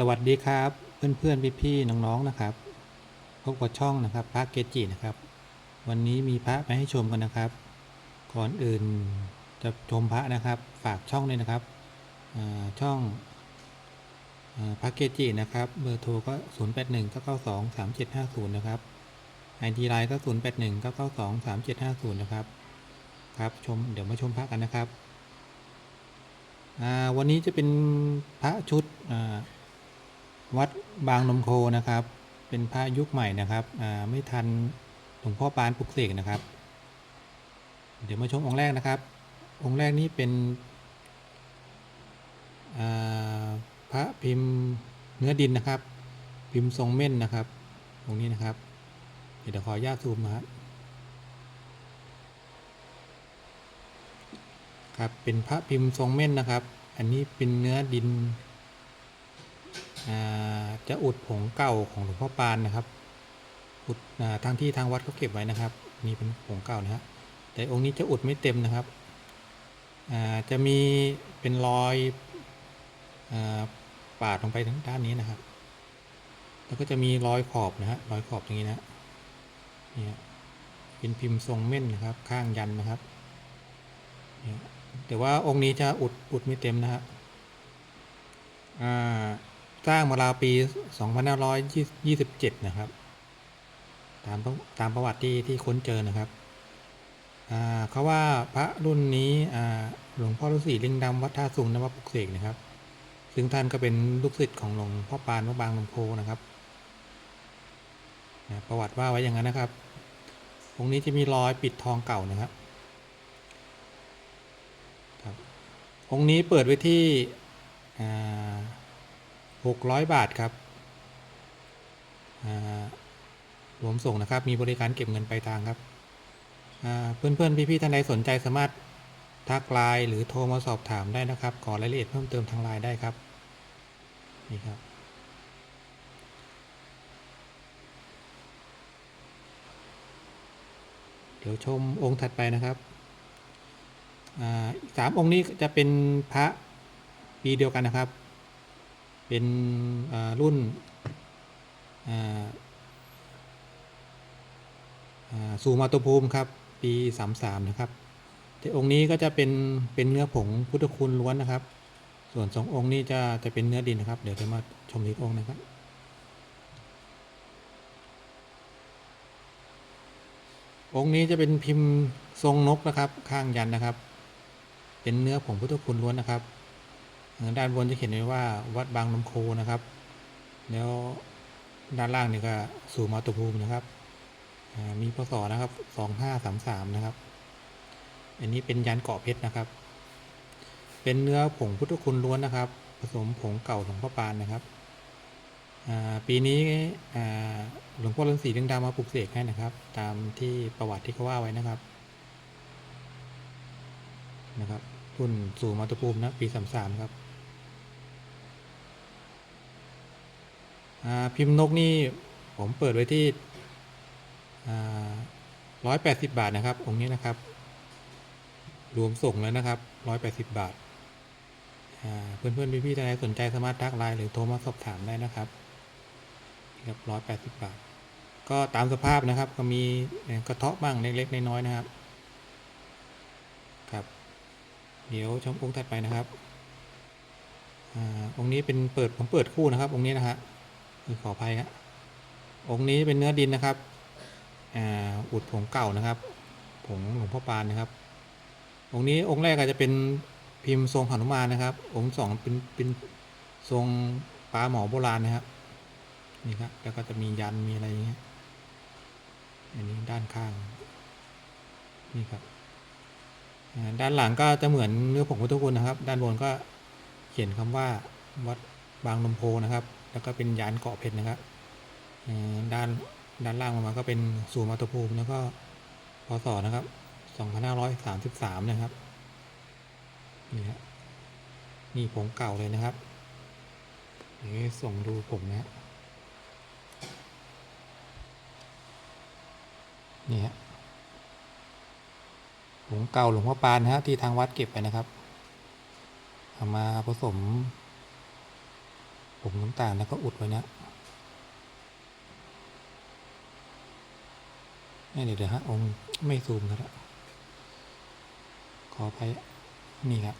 สวัสดีครับเพื่อนๆพี่ๆน้องๆนะครับพบกับช่องนะครับพระเกจินะครับ วันนี้มีพระมาให้ชมกันนะครับ ก่อนอื่นจะชมพระนะครับ ฝากช่องเลยนะครับช่องอพระเกจินะครับเบอร์โทรก็ 0 8 1 9 9 2 3 7 5 0 นะครับไอดีไลน์ก็ 0 8 1 9 9 2 3 7 5 0 นะครับครับชมเดี๋ยวมาชมพระกันนะครับวันนี้จะเป็นพระชุดอ่า วัดบางนมโคนะครับ เป็นพระยุคใหม่นะครับอ่าไม่ทันหลวงพ่อปานปลุกเสกนะครับ เดี๋ยวมาชมองค์แรกนะครับ องค์แรกนี้เป็นอ่าพระพิมพ์เนื้อดินนะครับ พิมพ์ทรงเม่นนะครับองค์นี้นะครับ เดี๋ยวขออนุญาตซูมนะครับครับเป็นพระพิมพ์ทรงเม่นนะครับ อันนี้เป็นเนื้อดิน จะอุดผงเก่าของหลวงพ่อปานนะครับ อุดอทางที่ทางวัดเขาเก็บไว้นะครับ นี่เป็นผงเก่านะฮะแต่องค์นี้จะอุดไม่เต็มนะครับจะมีเป็นรอยอปาดลงไปทางด้านนี้นะครับ แล้วก็จะมีรอยขอบนะฮะรอยขอบตรงนี้นะเนี่ยเป็นพิมพ์ทรงเม่นนะครับ ข้างยันนะครับแต่ว่าองค์นี้จะอุดอุดไม่เต็มนะฮะอ่า สร้างมาราวปี 2527 นะครับ ตามตามประวัติที่ที่ค้นเจอนะครับเขาว่าพระรุ่นนี้หลวงพ่อฤาษีลิงดำวัดท่าสุงนวปุกเสกนะครับ ซึ่งท่านก็เป็นลูกศิษย์ของหลวงพ่อปานวัดบางลำโพนะครับนะประวัติว่าไว้อย่างนั้นนะครับองค์นี้จะมีรอยปิดทองเก่านะครับครับองค์นี้เปิดไว้ที่อ่า หกร้อยบาทครับรวมส่งนะครับ มีบริการเก็บเงินปลายทางครับอ่าเพื่อนๆพี่ท่านใดสนใจสามารถทักไลน์หรือโทรมาสอบถามได้นะครับ ขอรายละเอียดเพิ่มเติมทางไลน์ได้ครับ นี่ครับ เดี๋ยวชมองค์ถัดไปนะครับสามองค์นี้จะเป็นพระปีเดียวกันนะครับ เป็นรุ่นสูมาตุภูมิครับ ปี 33 นะครับ แต่องค์นี้ก็จะเป็นเป็นเนื้อผงพุทธคุณล้วนนะครับ ส่วนสององค์นี้จะจะเป็นเนื้อดินนะครับ เดี๋ยวจะมาชมอีกองค์นะครับองค์นี้จะเป็นพิมพ์ทรงนกนะครับ ข้างยันนะครับ เป็นเนื้อผงพุทธคุณล้วนนะครับ ด้านบนจะเขียนไว้ว่าวัดบางน้ำโคนะครับ แล้วด้านล่างนี่ก็สู่มาตุภูมินะครับ มีพศนะครับสองห้าสามสามนะครับ อันนี้เป็นยันเกาะเพชรนะครับ เป็นเนื้อผงพุทธคุณล้วนนะครับ ผสมผงเก่าหลวงพ่อปานนะครับ ปีนี้หลวงพ่อฤาษีเรืองดำมาปลุกเสกให้นะครับ ตามที่ประวัติที่เขาว่าไว้นะครับ นะครับรุ่นสู่มาตุภูมินะปีสามสามครับ อ่า พิมพ์นกนี่ผมเปิดไว้ที่ร้อยแปดสิบบาทนะครับ องค์นี้นะครับ รวมส่งแล้วนะครับร้อยแปดสิบบาทเพื่อนเพื่อนพี่พี่ท่านใดสนใจสามารถทักไลน์หรือโทรมาสอบถามได้นะครับครับร้อยแปดสิบบาท ก็ตามสภาพนะครับ ก็มีกระเทาะบ้างเล็กๆน้อยๆนะครับ ครับ เดี๋ยวชมองค์ถัดไปนะครับ อ่า องค์นี้เป็นเปิดผมเปิดคู่นะครับ องค์นี้นะฮะ ขออภัยครับองค์นี้เป็นเนื้อดินนะครับอ่าอุดผงเก่านะครับผงหลวงพ่อปานนะครับ องค์นี้องค์แรกอาจจะเป็นพิมพ์ทรงหนุมานนะครับ องค์สองเป็นเป็นทรงปลาหมอโบราณนะครับนี่ครับแล้วก็จะมียันมีอะไรอย่างเงี้ยอันนี้ด้านข้างนี่ครับอ่าด้านหลังก็จะเหมือนเนื้อผงพุทธคุณนะครับ ด้านบนก็เขียนคำว่าวัดบางลมโพนะครับ แล้วก็เป็นยานเกาะเพชรนะครับด้านด้านล่างลงมาก็เป็นสู่มาตุภูมิแล้วก็พศนะครับ2533 นะครับ นี่ฮะนี่ผงเก่าเลยนะครับนี่ส่งดูผมนะนี่ฮะผงเก่าหลวงพ่อปานนะฮะที่ทางวัดเก็บไปนะครับเอามาผสม ผมน้ำตาลแล้วก็อุดไว้นะนี่เดี๋ยวเดี๋ยวฮะองค์ไม่ซูมแล้วขอไปนี่ครับ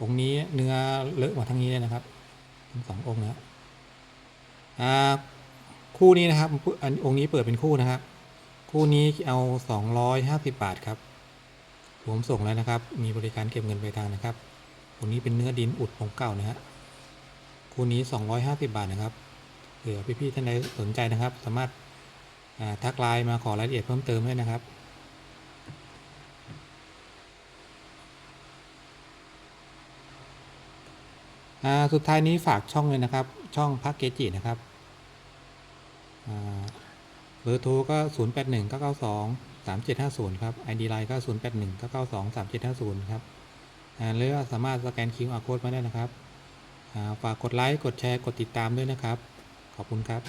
องค์นี้เนื้อเลอะมาทั้งนี้เลยนะครับทั้งสององค์นะอ่าคู่นี้นะครับอันองค์นี้เปิดเป็นคู่นะครับ คู่นี้เอาสองร้อยห้าสิบบาทครับ ผมส่งแล้วนะครับ มีบริการเก็บเงินปลายทางนะครับองค์นี้เป็นเนื้อดินอุดผงเก่านะฮะคู่นี้สองร้อยห้าสิบบาทนะครับเผื่อพี่ๆท่านใดสนใจนะครับ สามารถาทักไลน์มาขอรายละเอียดเพิ่มเติมได้นะครับสุดท้ายนี้ฝากช่องเลยนะครับ ช่องพักเกจินะครับเบอร์โทรก็ 0 8 1 9 9 2 3 7 5 0 ครับ ID ไลน์ก็ 0 8 1 9 9 2 3 7 5 0 ครับอ่าหรือว่าสามารถสแกน QR Code มาได้นะครับ ฝากกดไลค์ กดแชร์ กดติดตามด้วยนะครับ ขอบคุณครับ